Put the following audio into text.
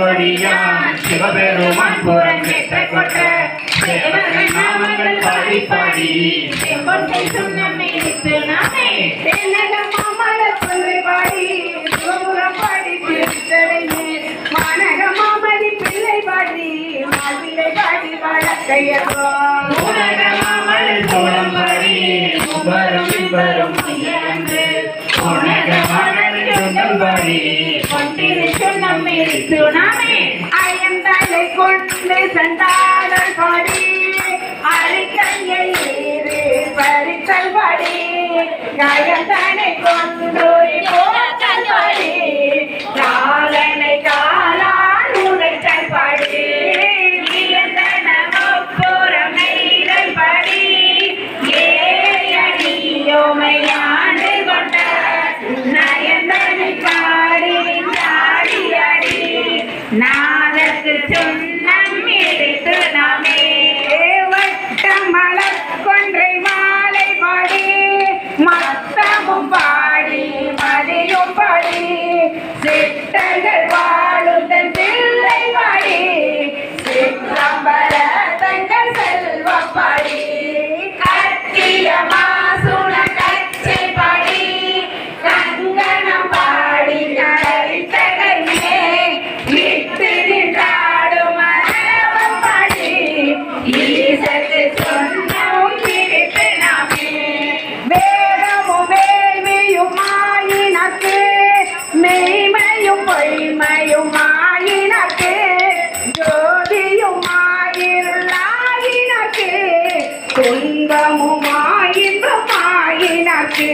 கொடியான் சிவபெருமான் புறங்கெட்ட கொட்ட தேவர்கள் நாமங்கள் பாடி பாடி. செங்கொட்டை சுண்ணம் இடித்து நாமே தென்னகம் கொன்றை பாடி. சிவபுரம் பாடி மாநக மாமதி பிள்ளை பாடி. மாவிலை பாடி வழக்கையோ சோழம் பாடி. பாடி. பொன்திரு சுண்ணம் நாமே அயந்தலை கொண்டு சண்டாளர் பாடி அரிக்கையை பறித்தல் கொண்டு நாதற்கு பொய்மையுமாயினக்கே ஜோதியுமாயிருளாயினக்கே துன்பமுமாயின்பமாயினக்கே